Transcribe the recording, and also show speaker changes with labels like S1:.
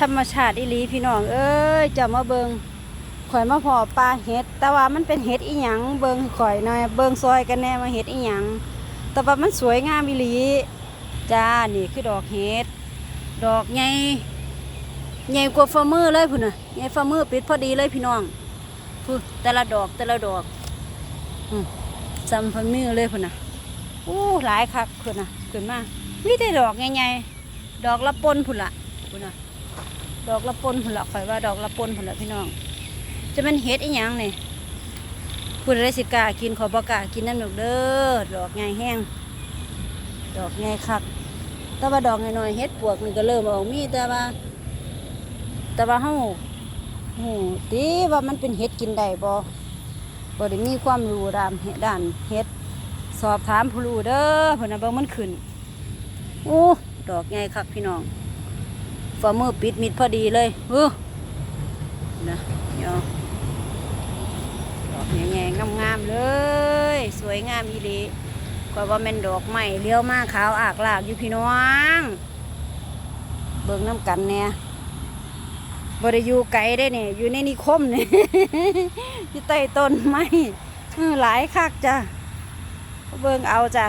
S1: ธรรมชาติอีหลีพี่น้อง เอ้ยจะมาเบิงข่อยมาพอปลาเห็ด แต่ว่ามันเป็นเห็ดอีหยังเบิงข่อยหน่อยเบิงซอยกันแน่มาเห็ดอีหยังแต่ว่ามันสวยงามอีหลีจ้านี่คือดอกเห็ดดอกใหญ่ใหญ่กว่าฝ่ามือเลยพุ่นน่ะใหญ่ฝ่ามือปิดพอดีเลยพี่น้องพูแต่ละดอกแต่ละดอกจำฝ่ามือเลยพุ่นน่ะอู้หลายคักพุ่นน่ะขึ้นมามีแต่ดอกใหญ่ๆดอกละปนพุ่นละพุ่นน่ะ ดอกละปนผุนละข่อยว่าดอกละปนผุนละพี่น้อง จะเป็นเห็ดอีหยังนี่พูดอะไรสิกากินขอบอกากินนั่นกเด้อดอกใหญ่แห้ง ดอกใหญ่คักแต่ว่าดอกน้อยๆเห็ดปวกนี่ก็เริ่มออกมีแต่ว่า แต่ว่าเฮาหูตีว่ามันเป็นเห็ดกินได้บ่บ่ได้มีความรู้ดานเฮ็ดด้านเห็ดสอบถามผู้รู้เด้อเพิ่นน่ะเบิ่งมันขึ้นโอ้ดอกใหญ่คักพี่น้อง ฝ่ามือปิดมิดพอดีเลยเออนะเดี๋ยวดอกแง่ๆงามๆเลย สวยงามอีดีก็ว่าแม่นดอกใหม่เลี้ยวมาขาวอากลากอยู่พี่น้อง เบิ่งน้ำกันเนี่ยบริยูไกลได้เนี่ย อยู่ในนิคมเนี่ยอยู่ใต้ต้นไม้หลายคักจ้ะ เบิ่งเอาจ้ะ